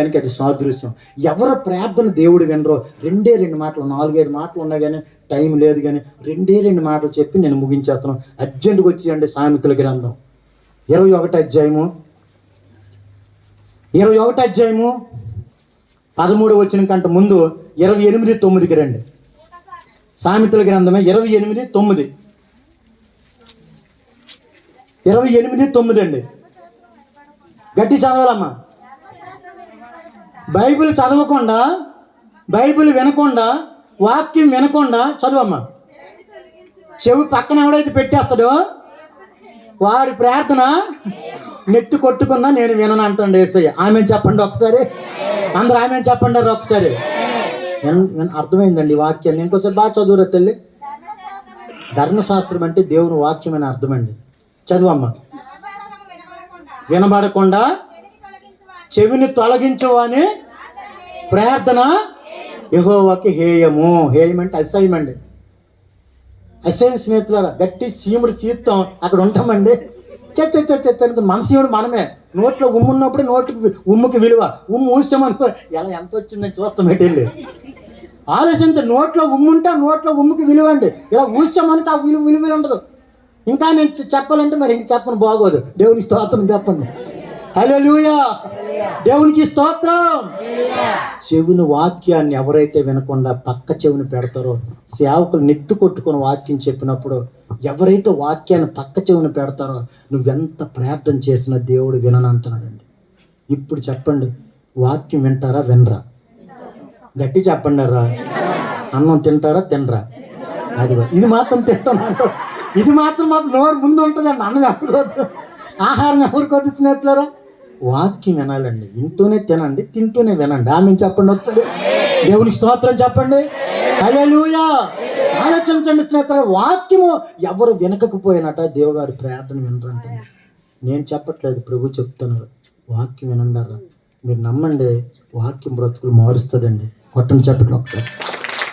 దానికి అది సాదృశ్యం. ఎవరి ప్రార్థన దేవుడు వినరో రెండే రెండు మాటలు నాలుగైదు మాటలు ఉన్నా కానీ టైం లేదు కానీ రెండే రెండు మాటలు చెప్పి నేను ముగించేస్తాను. అర్జెంటుగా వచ్చేయండి సామెతల గ్రంథం. ఇరవై ఒకటి అధ్యాయము. ఇరవై ఒకటి అధ్యాయము పదమూడు వచ్చిన కంటే ముందు ఇరవై ఎనిమిది తొమ్మిదికి రండి. సామెతల గ్రంథమే ఇరవై ఎనిమిది తొమ్మిది. ఇరవై ఎనిమిది తొమ్మిది అండి. గట్టి చదవాలమ్మా. బైబిల్ చదవకుండా బైబిల్ వినకుండా వాక్యం వినకుండా చదవమ్మా. చెవి పక్కన ఎవడైతే పెట్టేస్తాడో వాడి ప్రార్థన నెత్తి కొట్టుకున్నా నేను వినను అంటాడు ఏసయ్య. ఆమె చెప్పండి ఒకసారి. అందరు ఆమె చెప్పండి ఒకసారి. అర్థమైందండి వాక్యాన్ని. ఇంకోసారి బాగా చదువురా తల్లి. ధర్మశాస్త్రం అంటే దేవుని వాక్యం అని అర్థమండి. చదువమ్మా. వినబడకుండా చెవిని తొలగించవని ప్రార్థన యహోవాకి హేయము. హేయం అంటే అసహ్యం అండి అసహ్యం స్నేహితులారా గట్టి సీముడు చీత్తం అక్కడ ఉంటామండి. చచ్చ చచ్చ అనుకుని మన సీముడు మనమే. నోట్లో ఉమ్ము ఉన్నప్పుడు నోటికి ఉమ్ముకి విలువ. ఉమ్ము ఊసామనుకో ఎలా ఎంత వచ్చిందని చూస్తాం ఎటు వెళ్ళి. నోట్లో ఉమ్ముంటే నోట్లో ఉమ్ముకి విలువ అండి. ఇలా ఊసామనుకో ఆ విలువ విలువ ఉండదు. ఇంకా నేను చెప్పాలంటే మరి ఇంక చెప్పను బాగోదు. దేవునికి స్తోత్రం చెప్పండి. హల్లెలూయా. దేవునికి స్తోత్రం. చెవిని వాక్యాన్ని ఎవరైతే వినకుండా పక్క చెవిని పెడతారో సేవకులు నెత్తి కొట్టుకొని వాక్యం చెప్పినప్పుడు ఎవరైతే వాక్యాన్ని పక్క చెవిని పెడతారో నువ్వెంత ప్రార్థన చేసినా దేవుడు విననంటున్నాడండి. ఇప్పుడు చెప్పండి వాక్యం వింటారా వినరా? గట్టి చెప్పండి రా. అన్నం తింటారా తినరా? అది ఇది మాత్రం తింటాను ఇది మాత్రం మాత్రం నోరు ముందు ఉంటుందండి అన్నం వద్దు. ఆహారం ఎవరికి వద్దు స్నేహితులారా? వాక్యం వినాలండి వింటూనే తినండి తింటూనే వినండి. ఆమె చెప్పండి ఒకసారి. దేవునికి స్తోత్రం చెప్పండి. అలూయా ఆలోచించండి స్నేహితులు వాక్యము ఎవరు వినకపోయినట దేవుడు గారి ప్రార్థన వినరంటే నేను చెప్పట్లేదు ప్రభు చెప్తున్నారు. వాక్యం వినండారా? మీరు నమ్మండి వాక్యం బ్రతుకులు మారుస్తుందండి. కొట్టని చెప్పట్లు ఒకసారి.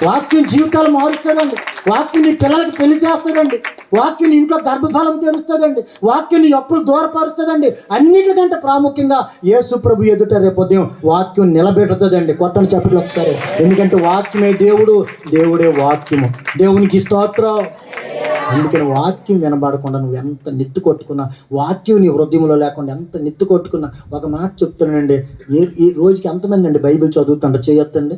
వాక్యం జీవితాలు మారుస్తుందండి. వాక్యం పిల్లలకు పిల్లలకి పెళ్ళి చేస్తుందండి వాక్యం ఇంట్లో గర్భఫలం తెరుస్తుందండి. వాక్యం ఎప్పుడు దూరపరుస్తుందండి. అన్నిటికంటే ప్రాముఖ్యంగా యేసు ప్రభు ఎదుట రేపు ఉదయం వాక్యం నిలబెడుతుందండి. కొట్టని చెప్పట్లు ఒకసారి. ఎందుకంటే వాక్యమే దేవుడు దేవుడే వాక్యము. దేవునికి స్తోత్రం. అందుకని వాక్యం వినబడకుండా నువ్వు ఎంత నెత్తు కొట్టుకున్నా వాక్యం నీ హృదయంలో లేకుండా ఎంత నెత్తు కొట్టుకున్నా ఒక మాట చెప్తున్నానండి ఏ ఈ రోజుకి ఎంతమంది అండి బైబిల్ చదువుతుంటారు? చేయొద్దండి?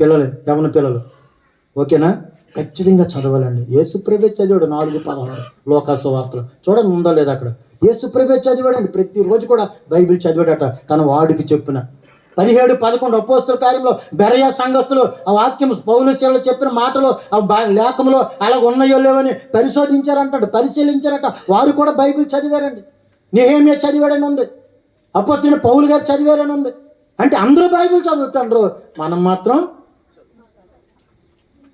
పిల్లలు ఎవరి పిల్లలు? ఓకేనా? ఖచ్చితంగా చదవాలండి. యేసుప్రభే చదివాడు నాలుగు పదహారు లోకాసు వార్తలు. చూడండి ఉందా లేదా అక్కడ? యేసుప్రభే చదివాడండి. ప్రతిరోజు కూడా బైబిల్ చదివాడట. తన వాడికి చెప్పిన. పదిహేడు పదకొండు అపోస్తుల కార్యంలో బెరయ సంగతులు ఆ వాక్యం పౌలశీలు చెప్పిన మాటలు ఆ బా- లేఖములో అలా ఉన్నాయో లేవని పరిశోధించారంటాడు. పరిశీలించారట. వారు కూడా బైబిల్ చదివారండి. నేహేమియా చదివాడని ఉంది. అపోస్తున్న పౌలు గారు చదివారని ఉంది. అంటే అందరూ బైబిల్ చదువుతాండ్రు. మనం మాత్రం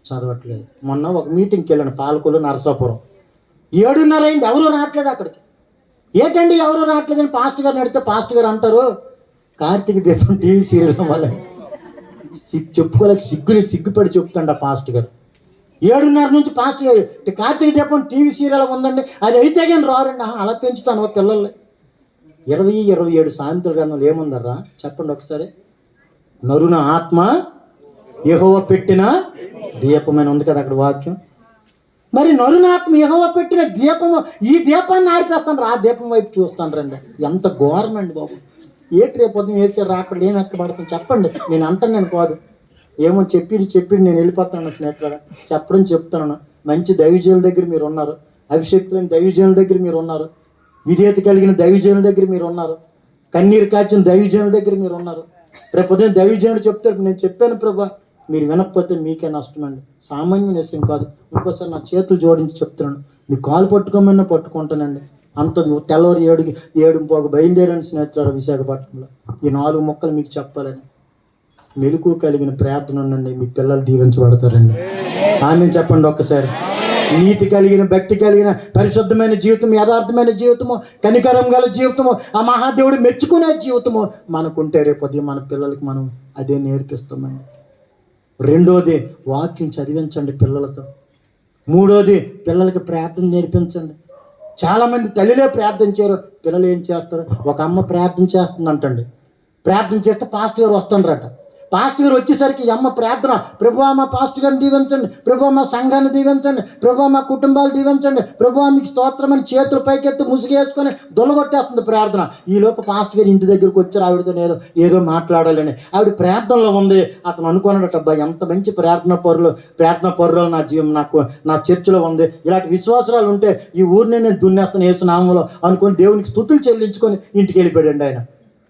చదవట్లేదు. మొన్న ఒక మీటింగ్కి వెళ్ళాను పాలకొల్లు నరసాపురం. ఏడున్నర అయింది ఎవరు రావట్లేదు అక్కడికి. ఏంటండి ఎవరు రావట్లేదని పాస్టర్ గారు నడితే పాస్ట్ గారు అంటారు కార్తీక దీపం టీవీ సీరియల్ వల్ల సిగ్గు చెప్పుకోలేక సిగ్గుని సిగ్గుపడి చెప్తాండ పాస్టర్ గారు. ఏడున్నర నుంచి పాస్టర్ గారు కార్తీక దీపం టీవీ సీరియల్ ఉందండి అది అయితే కానీ రారండి. అలా పెంచుతాను పిల్లల్ని. ఇరవై ఇరవై ఏడు సాయంత్ర గ్రంథంలో ఏముందర్రా చెప్పండి ఒకసారి. నరున ఆత్మ యెహోవా పెట్టిన దీపమైన ఉంది కదా అక్కడ వాక్యం? మరి నరునాత్మ యెహోవా పెట్టిన దీపము ఈ దీపాన్ని ఆరిపేస్తాను ఆ దీపం వైపు చూస్తాను రండి. ఎంత ఘోరం అండి బాబు. ఏటి రేపు పొద్దున వేసారు రాకడ ఏం ఎక్కబడుతుంది చెప్పండి. నేను అంటాను నేను కాదు. ఏమో చెప్పి చెప్పి నేను వెళ్ళిపోతాను స్నేహితులు చెప్పడం చెప్తున్నాను. మంచి దైవజనుల దగ్గర మీరు ఉన్నారు. అభిషేక్తులైన దైవజనుల దగ్గర మీరు ఉన్నారు. విధేయత కలిగిన దైవజనుల దగ్గర మీరు ఉన్నారు. కన్నీరు కాచిన దైవజనుల దగ్గర మీరు ఉన్నారు. రేపు ఉదయం దైవజనుడు చెప్తారు నేను చెప్పాను ప్రభా. మీరు వినకపోతే మీకే నష్టం అండి. సామాన్య విషయం కాదు. ఇంకోసారి నా చేతులు జోడించి చెప్తున్నాను. మీ కాలు పట్టుకోమన్నా పట్టుకుంటానండి. అంత తెల్లవారు ఏడుకి ఏడు పోక బయలుదేరని స్నేహితులు విశాఖపట్నంలో. ఈ నాలుగు మొక్కలు మీకు చెప్పాలని. మెలకు కలిగిన ప్రార్థన ఉండండి. మీ పిల్లలు దీవించబడతారండి. ఆమె చెప్పండి ఒక్కసారి. నీతి కలిగిన భక్తి కలిగిన పరిశుద్ధమైన జీవితం యథార్థమైన జీవితము కనికరం గల జీవితము ఆ మహాదేవుడు మెచ్చుకునే జీవితము మనకుంటే రేపు ఉదయం మన పిల్లలకి మనం అదే నేర్పిస్తామండి. రెండోది వాక్యం చదివించండి పిల్లలతో. మూడోది పిల్లలకి ప్రార్థన నేర్పించండి. చాలామంది తల్లిలే ప్రార్థన చేయరు పిల్లలు ఏం చేస్తారు? ఒక అమ్మ ప్రార్థన చేస్తుందంటండి. ప్రార్థన చేస్తే పాస్టర్ గారు వస్తుండ్రట. పాస్ట్ గారు వచ్చేసరికి అమ్మ ప్రార్థన. ప్రభు మా పాస్ట్ గారిని దీవించండి. ప్రభు మా సంఘాన్ని దీవించండి. ప్రభు మా కుటుంబాలు దీవించండి. ప్రభు మీకు స్తోత్రం అని చేతులు పైకెత్తి ముసుగేసుకొని దొలగొట్టేస్తుంది ప్రార్థన. ఈలోపు పాస్ట్ గారు ఇంటి దగ్గరికి వచ్చారు. ఆవిడతో ఏదో ఏదో మాట్లాడాలని. ఆవిడ ప్రార్థనలో ఉంది. అతను అనుకున్నాడట అబ్బాయి ఎంత మంచి ప్రార్థన పరులు ప్రార్థన పరులు నా జీవం నాకు నా చర్చిలో ఉంది. ఇలాంటి విశ్వాసాలు ఉంటే ఈ ఊరిని నేను దున్నేస్తాను ఏసునామంలో అనుకొని దేవునికి స్థుతులు చెల్లించుకొని ఇంటికి వెళ్ళిపోయాడు ఆయన.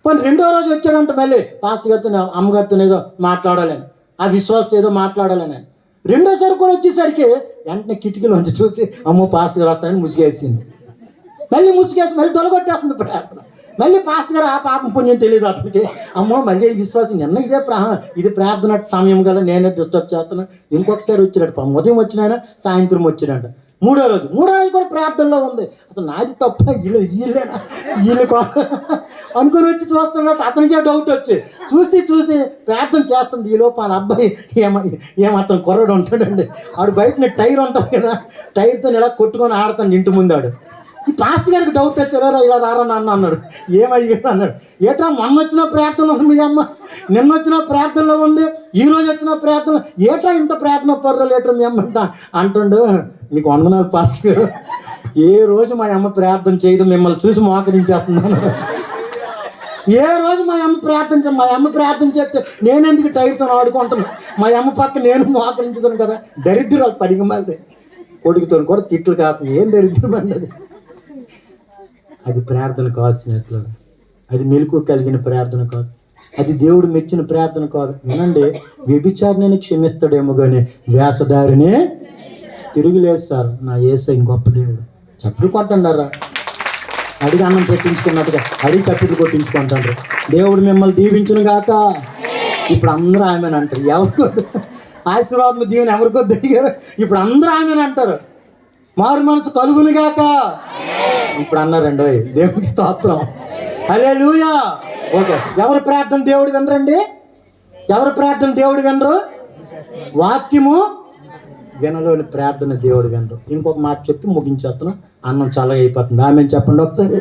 కొన్ని రెండో రోజు వచ్చాడంట మళ్ళీ పాస్టర్ గారితో అమ్మగారితో ఏదో మాట్లాడాలని ఆ విశ్వాసతో ఏదో మాట్లాడాలని. రెండోసారి కూడా వచ్చేసరికి వెంటనే కిటికీలోంచి చూసి అమ్మో పాస్టర్ గారు వస్తానని ముసిగేసింది. మళ్ళీ ముసిగేసి మళ్ళీ తొలగొట్టేస్తుంది ప్రార్థన. మళ్ళీ పాస్టర్ గారు ఆ పాపం పుణ్యం తెలియదు అతనికి. అమ్మో మళ్ళీ ఈ విశ్వాసం నిన్న ఇదే ప్రా ఇది ప్రార్థన సమయం కదా నేనే డిస్టర్బ్ చేస్తున్నాను ఇంకొకసారి వచ్చినాడు ఉదయం వచ్చినాయన సాయంత్రం వచ్చినాడు మూడో రోజు. మూడో రోజు కూడా ప్రార్థనలో ఉంది. అసలు నాది తప్ప వీళ్ళు వీళ్ళేనా? వీళ్ళు కో- అనుకుని వచ్చి చూస్తున్నట్టు అతనికే డౌట్ వచ్చి. చూసి చూసి ప్రార్థన చేస్తుంది. ఈ లోపల ఆ అబ్బాయి ఏమ ఏమాత్రం కుర్రడు ఉంటాడండి. ఆడు బయట టైర్ ఉంటుంది కదా టైర్తో ఇలా కొట్టుకొని ఆడతాను ఇంటి ముందాడు ఈ పాస్ట్ గారికి డౌట్ వచ్చారా ఇలా రారా నాన్న? అన్నాడు. ఏమయ్యా? అన్నాడు. ఏటా మొన్న వచ్చిన ప్రార్థన ఉంది మీ అమ్మ. నిన్న వచ్చిన ప్రార్థనలో ఉంది. ఈ రోజు వచ్చిన ప్రార్థన ఏటా ఇంత ప్రార్థన పర్రలు ఏటో మీ అమ్మ? అంటుండు. మీకు వందనాలు పాస్టర్ ఏ రోజు మా అమ్మ ప్రార్థన చేయదు మిమ్మల్ని చూసి మోకరించేస్తున్నాను. ఏ రోజు మా అమ్మ ప్రార్థన మా అమ్మ ప్రార్థన చేస్తే నేను ఎందుకు టైర్తో ఆడుకుంటున్నాను మా అమ్మ పక్క నేను మోకరించదాను కదా. దరిద్రాలు పడిగి మళ్ళీ కొడుకుతో కూడా తిట్లు కాదు ఏం దరిద్రం అన్నది? అది ప్రార్థన కాదు స్నేహితులు అది మెలకు కలిగిన ప్రార్థన కాదు. అది దేవుడు మెచ్చిన ప్రార్థన కాదు. వినండి వ్యభిచారిని క్షమిస్తాడేమో కానీ వ్యాసదారిని తిరుగులేదు సార్ నా ఏసై గొప్ప దేవుడు. చప్పుడు కొట్టండారా? అడిగి అన్నం పెట్టించుకున్నట్టుగా. అడిగి చప్పుడు కొట్టించుకుంటారు. దేవుడు మిమ్మల్ని దీవించును గాక. ఇప్పుడు అందరూ ఆమెను అంటారు. ఎవరికో ఆశీర్వాదం దీవెన ఎవరికో దిగారు ఇప్పుడు అందరూ ఆమెను అంటారు. మారు మనసు కలుగును గాక. ఇప్పుడు అన్నారండి ఓయ్, దేవునికి స్తోత్రం. హలే ఓకే. ఎవరి ప్రార్థన దేవుడు వినరండి? ఎవరి ప్రార్థన దేవుడు వినరు? వాక్యము వినలోని ప్రార్థన దేవుడు వినరు. ఇంకొక మాట చెప్పి ముగించేస్తాను అన్నం చల్లగా అయిపోతుంది. ఆమె చెప్పండి ఒకసారి.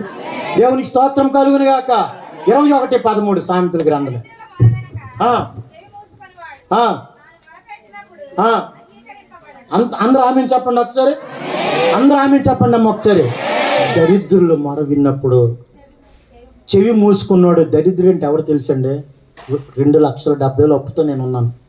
దేవునికి స్తోత్రం కలుగును గాక. ఇరవై ఒకటి పదమూడు సామెతల గ్రంథం అంత అందరూ ఆమె చెప్పండి ఒకసారి. అందరూ ఆమె చెప్పండి అమ్మ ఒకసారి. దరిద్రులు మొర విన్నప్పుడు చెవి మూసుకున్నాడు. దరిద్రుడు అంటే ఎవరు తెలుసండి? రెండు లక్షల డెబ్బై అప్పుతో నేను ఉన్నాను.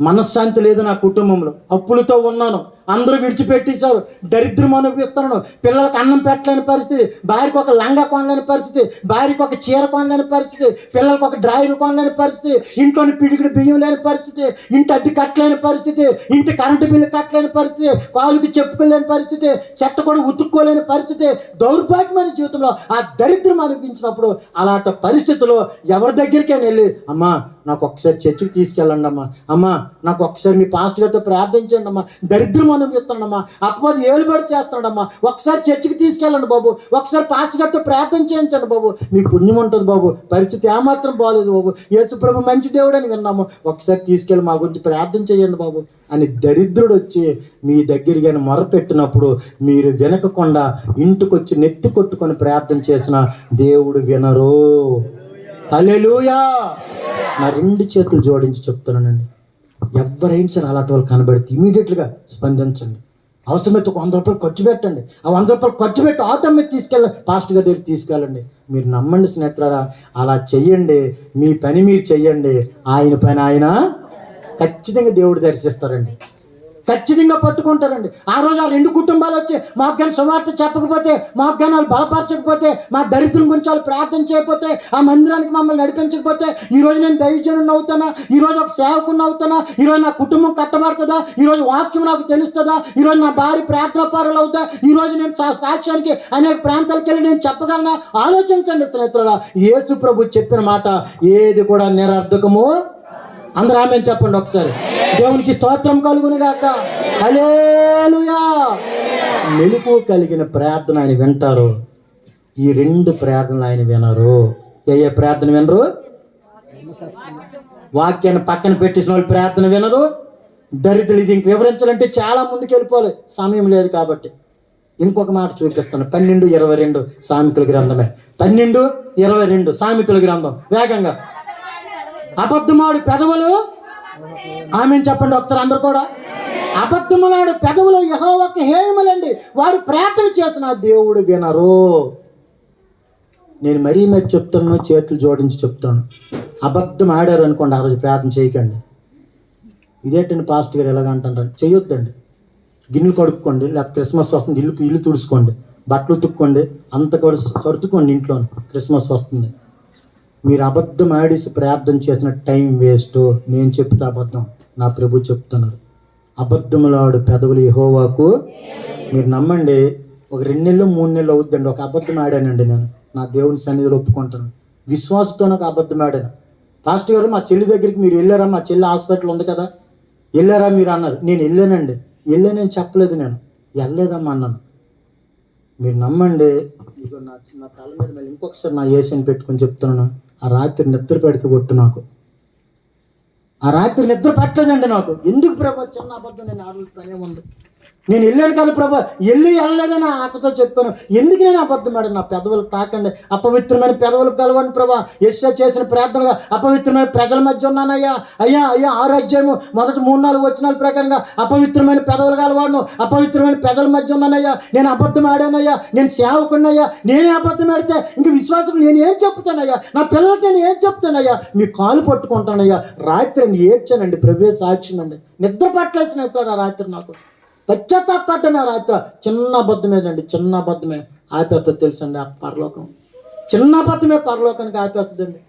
మనశ్శాంతి లేదు నా కుటుంబంలో. అప్పులతో ఉన్నాను. అందరూ విడిచిపెట్టేశారు. దరిద్రం అనుభవిస్తున్నాను. పిల్లలకు అన్నం పెట్టలేని పరిస్థితి భార్యకు ఒక లంగా కొనలేని పరిస్థితి భార్యకు ఒక చీర కొనలేని పరిస్థితి పిల్లలకు ఒక డ్రాయర్ కొనలేని పరిస్థితి ఇంట్లోని పిడికిడి బియ్యం లేని పరిస్థితి ఇంటి అద్దె కట్టలేని పరిస్థితి ఇంటి కరెంటు బిల్లు కట్టలేని పరిస్థితి కాలుకి చెప్పుకోలేని పరిస్థితి చెట్ట కూడా ఉతుక్కోలేని పరిస్థితి దౌర్భాగ్యమైన జీవితంలో ఆ దరిద్రం అనిపించినప్పుడు అలాంటి పరిస్థితుల్లో ఎవరి దగ్గరికైనా వెళ్ళి అమ్మా నాకు ఒకసారి చర్చికి తీసుకెళ్ళండి అమ్మా. అమ్మా నాకు ఒకసారి మీ పాస్టర్ గారితో ప్రార్థించండి అమ్మా. దరిద్రం అనుభవిస్తున్నాడమ్మా అపవాది ఏలుబడి చేస్తున్నాడమ్మా ఒకసారి చర్చికి తీసుకెళ్ళండి బాబు. ఒకసారి పాస్టర్ గారితో ప్రార్థన చేయించండి బాబు. మీకు పుణ్యం ఉంటుంది బాబు. పరిస్థితి ఏమాత్రం బాగలేదు బాబు. యేసు ప్రభు మంచి దేవుడు అని విన్నాము. ఒకసారి తీసుకెళ్ళి మా గురించి ప్రార్థన చేయండి బాబు అని దరిద్రుడు వచ్చి మీ దగ్గర మొరపెట్టినప్పుడు మీరు వినకకుండా ఇంటికొచ్చి నెత్తి కొట్టుకొని ప్రార్థన చేసిన దేవుడు వినరు. అలెలుయా నా రెండు చేతులు జోడించి చెప్తున్నానండి. ఎవరైనా సరే అలాంటి వాళ్ళు కనబడితే ఇమీడియట్గా స్పందించండి. అవసరమైతే ఒక వంద రూపాయలు ఖర్చు పెట్టండి. ఆ వంద రూపాయలు ఖర్చు పెట్టి ఆటో మీద తీసుకెళ్ళ పాస్టర్ గారి తీసుకెళ్ళండి. మీరు నమ్మండి స్నేహితులారా అలా చెయ్యండి. మీ పని మీరు చెయ్యండి. ఆయన పని ఆయన ఖచ్చితంగా దేవుడు దర్శిస్తారండి. ఖచ్చితంగా పట్టుకుంటారండి. ఆ రోజు ఆ రెండు కుటుంబాలు వచ్చి మాకు కానీ సువార్త చెప్పకపోతే మాకు కానీ వాళ్ళు బలపరచకపోతే మా దరిద్రం గురించి వాళ్ళు ప్రార్థన చేయకపోతే ఆ మందిరానికి మమ్మల్ని నడిపించకపోతే ఈరోజు నేను దైవజనుని అవుతానా ఈరోజు ఒక సేవకుని అవుతానా ఈ రోజు నా కుటుంబం కట్టబడుతుందా? ఈరోజు వాక్యం నాకు తెలుస్తుందా? ఈరోజు నా భార్య ప్రార్థన పారులు అవుతా ఈరోజు నేను సాక్ష్యానికి అనేక ప్రాంతాలకు వెళ్ళి నేను చెప్పగలనా? ఆలోచించండి స్నేహితుల యేసు ప్రభు చెప్పిన మాట ఏది కూడా నిరర్ధకము అందరూ ఆమె చెప్పండి ఒకసారి. దేవునికి స్తోత్రం కలుగును గాక హల్లెలూయా. మెలుపు కలిగిన ప్రార్థన ఆయన వింటారు. ఈ రెండు ప్రార్థనలు ఆయన వినరు. ఏ ఏ ప్రార్థన వినరు? వాక్యాన్ని పక్కన పెట్టేసిన వాళ్ళు ప్రార్థన వినరు. దరిద్రులు ఇది ఇంక వివరించాలంటే చాలా ముందుకు వెళ్ళిపోవాలి. సమయం లేదు కాబట్టి. ఇంకొక మాట చూపిస్తాను. పన్నెండు ఇరవై రెండు సామెతల గ్రంథమే. పన్నెండు ఇరవై రెండు సామెతల గ్రంథం. వేగంగా. అబద్ధమాడు పెదవులు? ఆమె చెప్పండి ఒకసారి అందరు కూడా. అబద్ధములాడు పెదవులు యహోవకి హేయములండి. వారు ప్రార్థన చేసిన దేవుడు వినరు. నేను మరీ మరి చెప్తాను చేతులు జోడించి చెప్తాను. అబద్ధం ఆడారు అనుకోండి ఆ రోజు ప్రార్థన చేయకండి. ఇదేంటండి పాస్ట్ గారు ఎలాగ అంటారు చేయొద్దండి. గిన్నెలు కడుక్కోండి లేకపోతే క్రిస్మస్ వస్తుంది ఇల్లు ఇల్లు తుడుచుకోండి. బట్టలు ఉతుక్కోండి అంత కూడా సర్దుకోండి ఇంట్లో క్రిస్మస్ వస్తుంది. మీరు అబద్ధం ఆడేసి ప్రార్థన చేసిన టైం వేస్ట్. నేను చెప్తే అబద్ధం. నా ప్రభు చెప్తున్నారు అబద్ధములాడు పెదవులు ఇహోవాకు మీరు నమ్మండి ఒక రెండు నెలలు మూడు నెలలు అవుద్దండి ఒక అబద్ధం ఆడానండి నేను. నా దేవుని సన్నిధిలో ఒప్పుకుంటాను. విశ్వాసంతో నాకు అబద్ధం ఆడాను. పాస్టర్ గారు మా చెల్లి దగ్గరికి మీరు వెళ్ళారా? మా చెల్లి హాస్పిటల్ ఉంది కదా. వెళ్ళారా మీరు అన్నారు. నేను వెళ్ళానండి. వెళ్ళానని చెప్పలేదు నేను. వెళ్ళలేదమ్మా అన్నాను. మీరు నమ్మండి ఇదిగో నా చిన్న తల మీద మళ్ళీ ఇంకొకసారి నా ఏసీని పెట్టుకొని చెప్తున్నాను. ఆ రాత్రి నిద్ర పెడితే కొట్టు నాకు. ఆ రాత్రి నిద్ర పట్టలేదండి నాకు. ఎందుకు ప్రభా చిన్న అబద్ధం నేను ఆడల పనే ఉంది నేను వెళ్ళాను కదా ప్రభా వెళ్ళి వెళ్ళలేదని ఆకతో చెప్పాను. ఎందుకు నేను అబద్ధం ఆడాను? నా పెదవులు తాకండి. అపవిత్రమైన పెదవులు కలవండి ప్రభా. యశ్వ చేసిన ప్రార్థనగా అపవిత్రమైన ప్రజల మధ్య ఉన్నానయ్యా. అయ్యా అయ్యా ఆరోగ్యము మొదటి మూడు నాలుగు వచనాల ప్రకారంగా అపవిత్రమైన పెదవులు కలవాడును. అపవిత్రమైన ప్రజల మధ్య ఉన్నానయ్యా. నేను అబద్ధం ఆడానయ్యా. నేను సేవకున్నయ్యా నేనే అబద్ధం ఆడితే ఇంక విశ్వాసం నేను ఏం చెప్తానయ్యా? నా పిల్లలకి నేను ఏం చెప్తానయ్యా? మీ కాలు పట్టుకుంటానయ్యా. రాత్రి నేను ఏడ్చానండి ప్రభే సాక్ష్యం అండి నిద్ర పట్టలేసిన రాత్రి నాకు. పశ్చాత్తాపడ్డాను ఆ రాత్రి. చిన్న అబద్ధమేనండి చిన్న అబద్ధమే ఆపేస్తుంది తెలుసండి ఆ పరలోకం. చిన్న అబద్ధమే పరలోకానికి ఆపేస్తుందండి.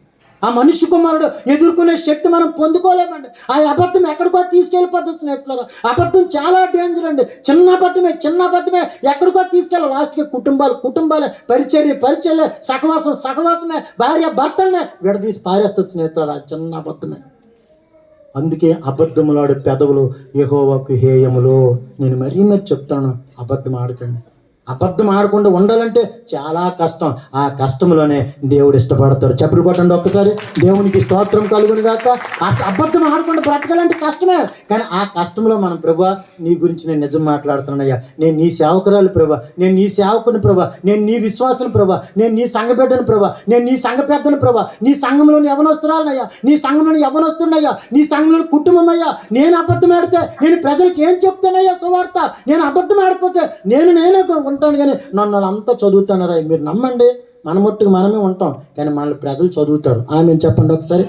ఆ మనిషి కుమారుడు ఎదుర్కొనే శక్తి మనం పొందుకోలేమండి. ఆ అబద్ధం ఎక్కడికో తీసుకెళ్ళిపోతుంది స్నేహితులు అబద్ధం చాలా డేంజర్ అండి. చిన్న అబద్ధమే చిన్న అబద్ధమే ఎక్కడికో తీసుకెళ్ళి లాస్ట్కి కుటుంబాలు కుటుంబాలే పరిచర్య పరిచర్లే సహవాసం సహవాసమే భార్య భర్తలనే విడదీసి పారేస్తుంది స్నేహితులు చిన్న అబద్ధమే. అందుకే అబద్ధములాడు పెదవులు యహోవాకు హేయములు. నేను మరీ మరి చెప్తాను అబద్ధం ఆడకండి. అబద్ధం ఆడకుండా ఉండాలంటే చాలా కష్టం. ఆ కష్టంలోనే దేవుడు ఇష్టపడతారు చెప్పలు కొట్టండి ఒక్కసారి. దేవునికి స్తోత్రం కలుగుని కాక ఆ అబద్ధం ఆడకుండా బ్రతకాలంటే కష్టమే. కానీ ఆ కష్టంలో మనం ప్రభా నీ గురించి నేను నిజం మాట్లాడుతున్నానయ్యా. నేను నీ సేవకురాలు ప్రభా. నేను నీ సేవకుని ప్రభా. నేను నీ విశ్వాసం ప్రభా. నేను నీ సంఘ బిడ్డను ప్రభా. నేను నీ సంఘ పెద్దను ప్రభా. నీ సంఘంలోని యవనొస్తున్నానయ్యా నీ సంఘంలోని యవనొస్తున్నాయ్యా. నీ సంఘంలోని కుటుంబం అయ్యా నేను అబద్ధం ఆడితే నేను ప్రజలకు ఏం చెప్తానయ్యా సువార్త? నేను అబద్ధం ఆడిపోతే నేను నేనే ఉంటాను కానీ నన్ను అంతా చదువుతానరా మీరు నమ్మండి మన మట్టుకు మనమే ఉంటాం. కానీ మన ప్రజలు చదువుతారు. ఆమె చెప్పండి ఒకసారి.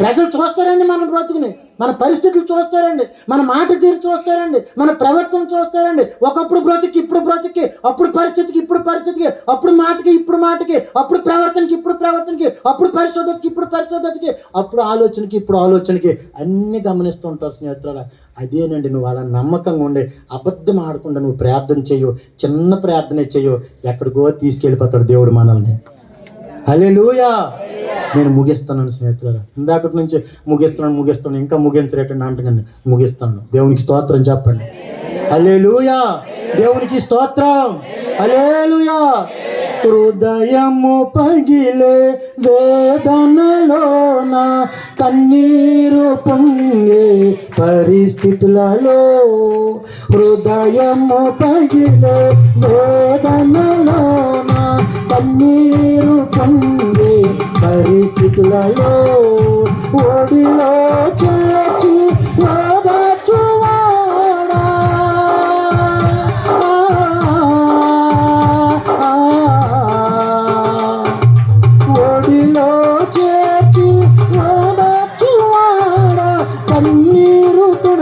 ప్రజలు చూస్తారండి మన బ్రతుకుని. మన పరిస్థితులు చూస్తారండి. మన మాట తీరు చూస్తారండి. మన ప్రవర్తన చూస్తారండి. ఒకప్పుడు బ్రతికి ఇప్పుడు బ్రతుకి అప్పుడు పరిస్థితికి ఇప్పుడు పరిస్థితికి అప్పుడు మాటకి ఇప్పుడు మాటకి అప్పుడు ప్రవర్తనకి ఇప్పుడు ప్రవర్తనకి అప్పుడు పరిశోధనకి ఇప్పుడు పరిశోధనకి అప్పుడు ఆలోచనకి ఇప్పుడు ఆలోచనకి అన్నీ గమనిస్తూ ఉంటారు స్నేహితుల అదేనండి నువ్వు అలా నమ్మకంగా ఉండి అబద్ధం ఆడకుండా నువ్వు ప్రార్థన చేయు చిన్న ప్రార్థన చేయు ఎక్కడికో తీసుకెళ్ళిపోతాడు దేవుడు మనల్ని. హల్లెలూయా. నేను ముగిస్తున్నాను స్నేహితులారా. ఇందాకటి నుంచి ముగిస్తున్నాను ముగిస్తున్నాను ఇంకా ముగించరేటండి అంటకండి ముగిస్తాను. దేవునికి స్తోత్రం చెప్పండి. హల్లెలూయా. దేవునికి స్తోత్రం. హల్లెలూయా. హృదయము పగిలే వేదనలోన కన్నీరు పొంగే పరిస్థితులలో హృదయము పగిలే వేదనలోన కన్నీరు పొంగే పరిస్థితులలో ఓడిలో చేర్చి ఓదార్చువాడా.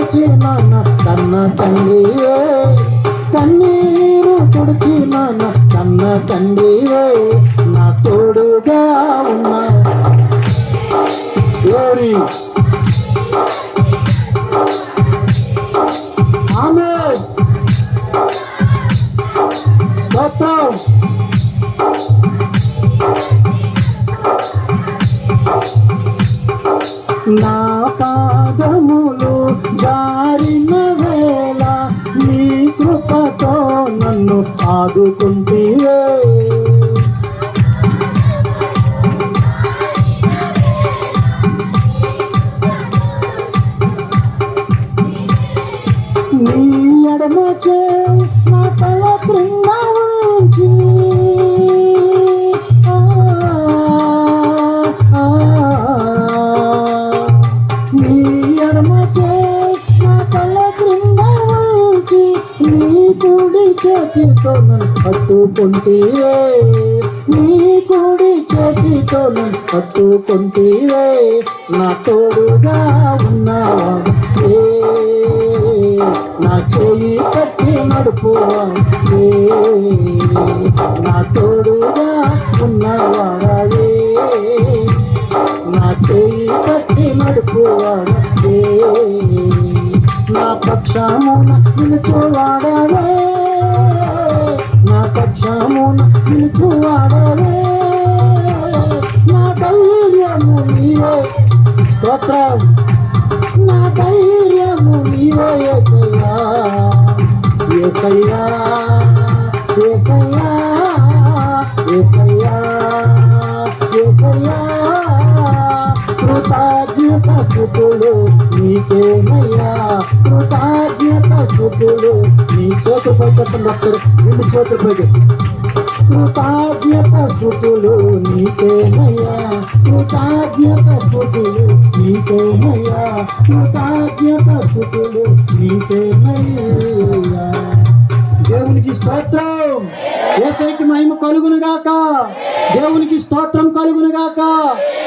తుడిచి నాన్న కన్న తండ్రియే. కన్నీరు తుడిచి నాన్న కన్న తండ్రియే. నా తోడుగా ఉన్నా గ్లోరీ ఆమె. స్తోత్రం. నా పాదము ఆదుకుంటివే నీ ఎడమ చేతితోను నన్ను హత్తుకుంటేవే నీ కుడి చేతితోను నన్ను హత్తుకుంటేవే నా తోడుగా ఉన్నావా నా చేయి కట్టి నడుపువా నా తోడుగా ఉన్నవాడే నా చేయి కట్టి నడుపువాడే నా పక్షమున నిలుచువాడవే పక్షమున నిలుచువాడవే నా ధైర్యము నీవే. స్తోత్రం. నా ధైర్యము నీవే యేసయ్యా యేసయ్యా యేసయ్యా యేసయ్యా యేసయ్యా కృతజ్ఞత స్థుతులు నీకేనయ్యా. కృతజ్ఞత స్థుతులు నీ చేతులు పై పెట్టండి ఒకసారి. రెండు చేతులు పైకి కృతజ్ఞత స్థుతులు నీకేమయ్యా కృతజ్ఞత స్థుతులు నీకేమయ్యా కృతజ్ఞత స్థుతులు నీకేమయ్యా దేవునికి స్తోత్రం. ఏసైకి మహిమ కలుగును గాక దేవునికి స్తోత్రం కలుగును గాక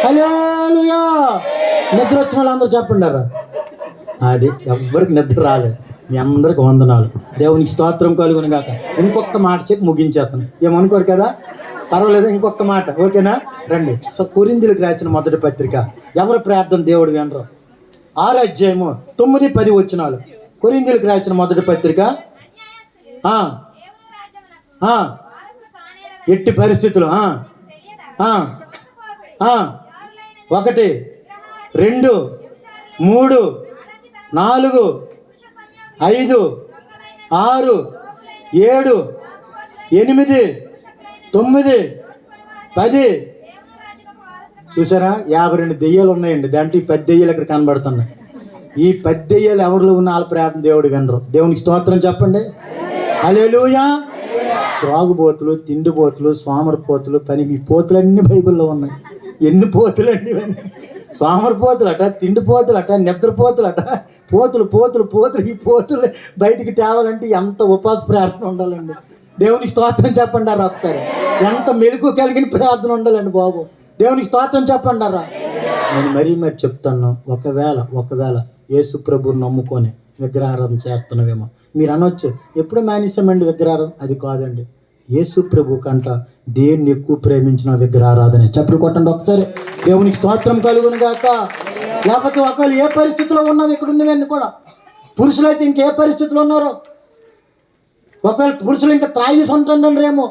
హల్లెలూయా. నిద్ర వచ్చిన వాళ్ళందరూ చెప్పండారా అది ఎవ్వరికి నిద్ర రాలేదు. మీ అందరికి వందనాలు. దేవునికి స్తోత్రం కలుగును గాక. ఇంకొక మాట చెప్పి ముగించేస్తాను. ఏమనుకోరు కదా? పర్వాలేదు ఇంకొక మాట. ఓకేనా? రండి. సో కొరిందులకు రాసిన మొదటి పత్రిక. ఎవరు ప్రార్థన దేవుడు వినరు? ఆరు తొమ్మిది పది వచ్చినాలు కొరిందులకు రాసిన మొదటి పత్రిక. ఎట్టి పరిస్థితులు. ఒకటి రెండు మూడు నాలుగు ఐదు ఆరు ఏడు ఎనిమిది తొమ్మిది పది. చూసారా? యాభై రెండు దెయ్యాలు ఉన్నాయండి. దాంట్లో ఈ పది దెయ్యాలు ఇక్కడ కనబడుతున్నాయి. ఈ పది దెయ్యాలు ఎవరిలో ఉన్న వాళ్ళ ప్రార్థన దేవుడు వినరు. దేవునికి స్తోత్రం చెప్పండి. హల్లెలూయా. త్రాగుబోతులు తిండిపోతులు సోమరిపోతులు పని ఈ పోతులన్నీ బైబిల్లో ఉన్నాయి. ఎన్ని పోతులు అండి ఇవన్నీ? సోమరిపోతులు అట తిండిపోతులు అట నిద్రపోతులు అట పోతులు పోతులు పోతులు ఈ పోతులు బయటికి తేవాలంటే ఎంత ఉపాస ప్రార్థన ఉండాలండి. దేవునికి స్తోత్రం చెప్పండారా ఒకసారి ఎంత మెలకు కలిగిన ప్రార్థన ఉండాలండి బాబు. దేవునికి స్తోత్రం చెప్పండారా నేను మరీ మరి చెప్తాను ఒకవేళ ఒకవేళ యేసు ప్రభుని నమ్ముకొని విగ్రహారాధన చేస్తున్నావేమో. మీరు అనొచ్చు ఎప్పుడు మానేసామండి విగ్రహారాధన? అది కాదండి. యేసు ప్రభు కంట దేన్ని ఎక్కువ ప్రేమించిన విగ్రహారాధన. చెప్పులు కొట్టండి ఒకసారి. దేవునికి స్తోత్రం కలుగును గాక. లేకపోతే ఒకవేళ ఏ పరిస్థితిలో ఉన్నావు ఇక్కడ ఉన్నదండి కూడా? పురుషులైతే ఇంకే పరిస్థితిలో ఉన్నారో. ఒకవేళ పురుషులు ఇంకా త్రాగి సొంతంరేమో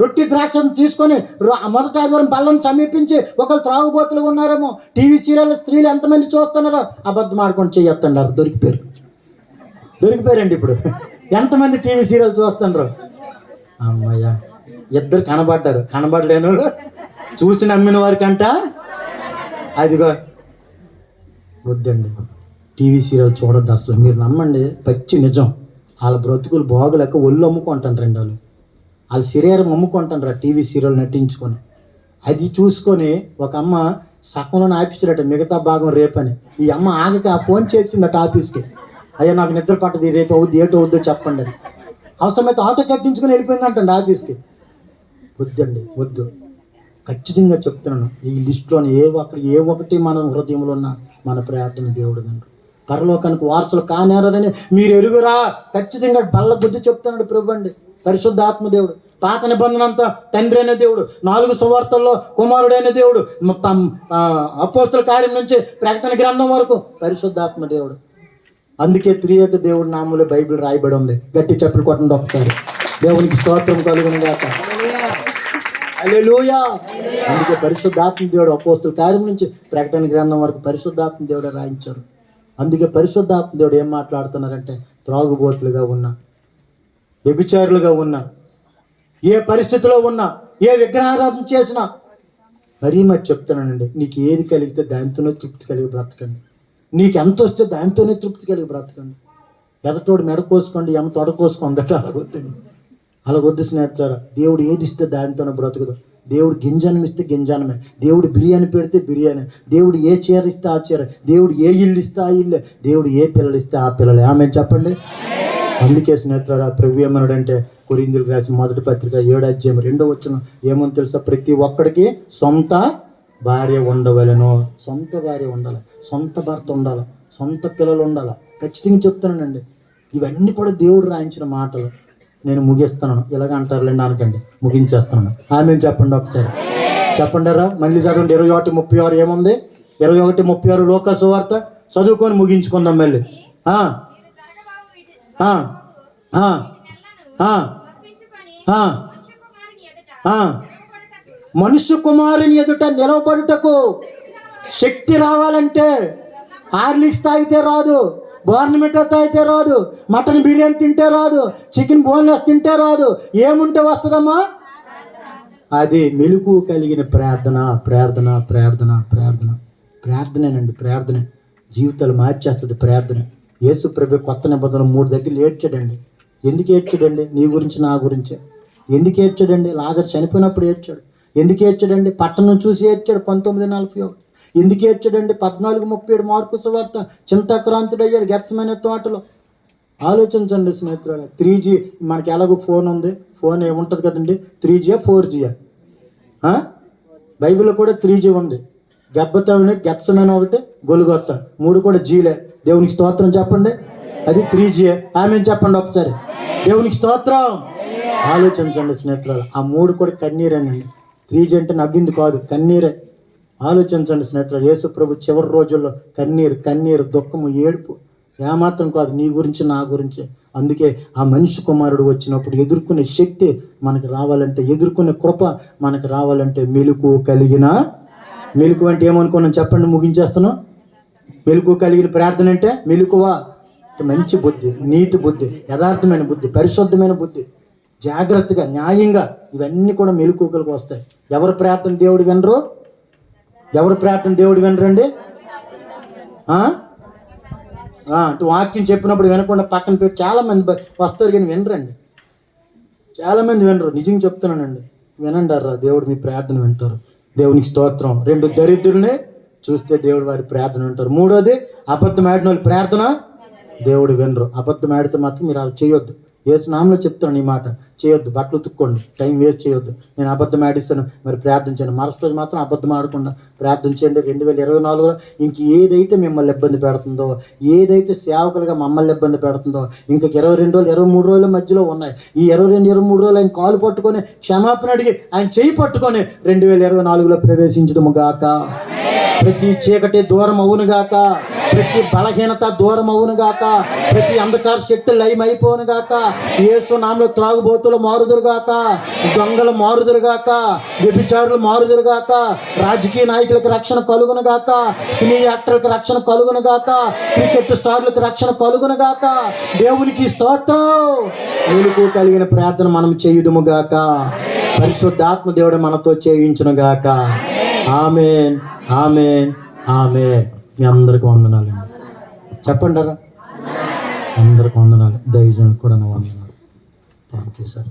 రొట్టి ద్రాక్షను తీసుకొని మొదట ఆదివారం బళ్ళను సమీపించి ఒకరు త్రాగుబోతులు ఉన్నారేమో టీవీ సీరియల్ స్త్రీలు ఎంతమంది చూస్తున్నారో అబద్ధం ఆడుకొని చేయొస్తున్నారు దొరికిపోయారు. దొరికిపోయారండి ఇప్పుడు. ఎంతమంది టీవీ సీరియల్ చూస్తున్నారు? అమ్మయ్య ఇద్దరు కనబడ్డారు. కనబడలేను చూసి నమ్మిన వారికంట. అదిగో వద్దండి. టీవీ సీరియల్ చూడద్దు అసలు. మీరు నమ్మండి పచ్చి నిజం. వాళ్ళ బ్రతుకులు బాగులేక ఒళ్ళు అమ్ముకుంటాను రెండు వాళ్ళు. వాళ్ళ శరీరం అమ్ముకుంటాను టీవీ సీరియల్ నటించుకొని. అది చూసుకొని ఒక అమ్మ సగంలోనే ఆఫీసులట మిగతా భాగం రేపని. ఈ అమ్మ ఆగక ఆ ఫోన్ చేసిందట ఆఫీస్కి. అయ్యా నాకు నిద్ర పట్టది రేపు అవుద్ది ఏటో అవుద్దో చెప్పండి అవసరమైతే ఆటో కట్టించుకొని వెళ్ళిపోయిందంటండి ఆఫీస్కి. వద్దండి వద్దు. ఖచ్చితంగా చెప్తున్నాను. ఈ లిస్టులోని ఏ ఒక్కటి ఏ ఒకటి మన హృదయంలో ఉన్న మన ప్రార్థన దేవుడు వినరు పరలోకానికి వారసులు కానేరని మీరు ఎరుగురా. ఖచ్చితంగా బల్ల బుద్ధి చెప్తున్నాడు ప్రభు అండి. పరిశుద్ధ ఆత్మదేవుడు పాత నిబంధన అంతా తండ్రి అయిన దేవుడు. నాలుగు సువార్తల్లో కుమారుడైన దేవుడు. అపోస్తుల కార్యం నుంచి ప్రకటన గ్రంథం వరకు పరిశుద్ధాత్మ దేవుడు. అందుకే త్రియేక దేవుడి నామంలో బైబిల్ రాయబడి ఉంది. గట్టి చెప్పులు కొట్టండి ఒకసారి. దేవునికి స్తోత్రం కలుగును గాక. హల్లెలూయా. అందుకే పరిశుద్ధాత్మ దేవుడు అపోస్తుల కార్యం నుంచి ప్రకటన గ్రంథం వరకు పరిశుద్ధాత్మ దేవుడు రాయించారు. అందుకే పరిశుద్ధాత్మ దేవుడు ఏం మాట్లాడుతున్నారంటే త్రాగుబోతులుగా ఉన్నా వ్యభిచారులుగా ఉన్నా ఏ పరిస్థితిలో ఉన్నా ఏ విగ్రహారాధన చేసినా మరీ మరి చెప్తున్నానండి నీకు ఏది కలిగితే దాంతోనే తృప్తి కలిగి బ్రతకండి. నీకు ఎంత వస్తే దాంతోనే తృప్తి కలిగి బ్రతకండి. ఎదటోడు మెడ కోసుకోండి ఎమ తొడ కోసుకోందట అలా వద్దు స్నేహితులారా దేవుడు ఏది ఇస్తే దానితోనే బ్రతుకుదు. దేవుడు గింజనం ఇస్తే గింజనమే. దేవుడు బిర్యానీ పెడితే బిర్యానీ. దేవుడు ఏ చీర ఇస్తే ఆ చీర. దేవుడు ఏ ఇల్లు ఇస్తే ఆ ఇల్లు. దేవుడు ఏ పిల్లలు ఇస్తే ఆ పిల్లలే. ఆమె చెప్పండి? అందుకే స్నేహితులారా ప్రభు అంటే కొరిందులకు రాసిన మొదటి పత్రిక ఏడు అధ్యాయం రెండో వచ్చిన ఏమని తెలుసా? ప్రతి ఒక్కడికి సొంత భార్య ఉండవలను. సొంత భార్య ఉండాలి. సొంత భర్త ఉండాలి. సొంత పిల్లలు ఉండాలి. ఖచ్చితంగా చెప్తానండి ఇవన్నీ కూడా దేవుడు రాయించిన మాటలు. నేను ముగిస్తున్నాను. ఇలాగ అంటారులేండి? అనకండి ముగించేస్తున్నాను. ఆమె చెప్పండి ఒకసారి. చెప్పండి రా. మళ్ళీ చదవండి. ఇరవై ఒకటి ముప్పై ఆరు ఏముంది? ఇరవై ఒకటి ముప్పై ఆరు లోకసు వార్త చదువుకొని ముగించుకుందాం మళ్ళీ. మనుషు మనుష్య కుమారుని ఎదుట నిలవబడుటకు శక్తి రావాలంటే ఆర్లిక్స్ తాగితే రాదు. బోర్నమిటా తాగితే రాదు మటన్ బిర్యానీ తింటే రాదు చికెన్ బోన్లెస్ తింటే రాదు. ఏముంటే వస్తుందమ్మా? అది మెలుకు కలిగిన ప్రార్థన ప్రార్థన ప్రార్థన ప్రార్థన. ప్రార్థనేనండి ప్రార్థనే. జీవితాలు మార్చేస్తుంది ప్రార్థన. యేసు ప్రభు కొత్త నిబంధనలు మూడు దగ్గర ఏడ్చాడండి. ఎందుకు ఏడ్చాడండి? నీ గురించి నా గురించే. ఎందుకు ఏడ్చాడండి? లాజర్ చనిపోయినప్పుడు ఏడ్చాడు. ఎందుకు ఏడ్చాడండి? పట్టణం చూసి ఏడ్చాడు పంతొమ్మిది నలభై ఒకటి. ఎందుకు ఏడ్చాడండి పద్నాలుగు ముప్పై ఏడు మార్కు సువార్త చింతాక్రాంతుడయ్యాడు గెచ్చమైన తోటలో. ఆలోచించండి స్నేహితురాలు త్రీ జీ మనకి ఎలాగో ఫోన్ ఉంది. ఫోన్ ఏముంటుంది కదండి? త్రీ జియా ఫోర్ జియా బైబిల్లో కూడా త్రీ జీ ఉంది. గబ్బతమని గెచ్చమైన ఒకటి గొలుగొత్త. మూడు కూడా జీలే దేవునికి స్తోత్రం చెప్పండి. అది త్రీ జియే ఆమె చెప్పండి ఒకసారి? దేవునికి స్తోత్రం. ఆలోచించండి స్నేహితులు ఆ మూడు కూడా కన్నీరేనండి. త్రీ జీ అంటే నవ్వింది కాదు కన్నీరే. ఆలోచించండి స్నేహితులు యేసుప్రభు చివరి రోజుల్లో కన్నీరు కన్నీరు దుఃఖము ఏడుపు ఏమాత్రం కాదు నీ గురించి నా గురించి. అందుకే ఆ మనిషి కుమారుడు వచ్చినప్పుడు ఎదుర్కొనే శక్తి మనకు రావాలంటే ఎదుర్కొనే కృప మనకు రావాలంటే మెలుకు కలిగిన మెలుకు అంటే ఏమనుకున్నాను చెప్పండి ముగించేస్తాను మెలుకు కలిగిన ప్రార్థన అంటే మెలుకువా. మంచి బుద్ధి నీతి బుద్ధి యథార్థమైన బుద్ధి పరిశుద్ధమైన బుద్ధి జాగ్రత్తగా న్యాయంగా ఇవన్నీ కూడా మెలుకుకలకు వస్తాయి. ఎవరు ప్రార్థన దేవుడు వినరు? ఎవరు ప్రార్థన దేవుడు వినరండి? అంటే వాక్యం చెప్పినప్పుడు వినకుండా పక్కన పెట్టి చాలామంది వస్తారు కానీ వినరండి. చాలామంది వినరు. నిజంగా చెప్తున్నానండి. వినండి అర్రా దేవుడు మీ ప్రార్థన వింటారు. దేవునికి స్తోత్రం. రెండు దరిద్రుల్ని చూస్తే దేవుడు వారి ప్రార్థన వింటారు. మూడోది అబద్ధం ఆడిన వాళ్ళు ప్రార్థన దేవుడు వినరు. అబద్ధం ఆడితే మాత్రం మీరు అలా చేయొద్దు. ఏసు నామలో చెప్తాను ఈ మాట. చేయొద్దు. బట్టలు ఉతుక్కోండి. టైం వేస్ట్ చేయొద్దు. నేను అబద్ధం ఆడిస్తాను. మరి ప్రార్థన చేయండి. మరుసటి రోజు మాత్రం అబద్ధం ఆడకుండా ప్రార్థన చేయండి. రెండు వేల ఇరవై నాలుగులో ఇంక ఏదైతే మిమ్మల్ని ఇబ్బంది పెడుతుందో ఏదైతే సేవకులుగా మమ్మల్ని ఇబ్బంది పెడుతుందో ఇంక ఇరవై రెండు రోజులు ఇరవై మూడు రోజుల మధ్యలో ఉన్నాయి. ఈ ఇరవై రెండు ఇరవై మూడు రోజులు ఆయన కాలు పట్టుకొని క్షమాపణ అడిగి ఆయన చేయి పట్టుకొని రెండు వేల ఇరవై నాలుగులో ప్రవేశించడము గాక. ప్రతి చీకటి దూరం అవును గాక. ప్రతి బలహీనత దూరం అవును గాక. ప్రతి అంధకార శక్తి లయం అయిపోను గాక. ఏసు నామలో త్రాగుబోతులు మారుదురు మారుదురుగాక దొంగలు మారుదురుగాక వ్యభిచారులు మారుదురుగాక రాజకీయ నాయకులకు రక్షణ కలుగును గాక సినీ యాక్టర్లకు రక్షణ కలుగును గాక క్రికెట్ స్టార్లకు రక్షణ కలుగును గాక. దేవునికి స్తోత్రం. వెలుగు కలిగిన ప్రార్థన మనం చేయుదుము గాక. పరిశుద్ధాత్మ దేవుడు మనతో చేయించును గాక. Amen amen amen. మీ అందరికి వందనాలు చెప్పండి రా. అందరికి వందనాలు. దైవజనులకు కూడా నా వందనాలు. Thank you, sir.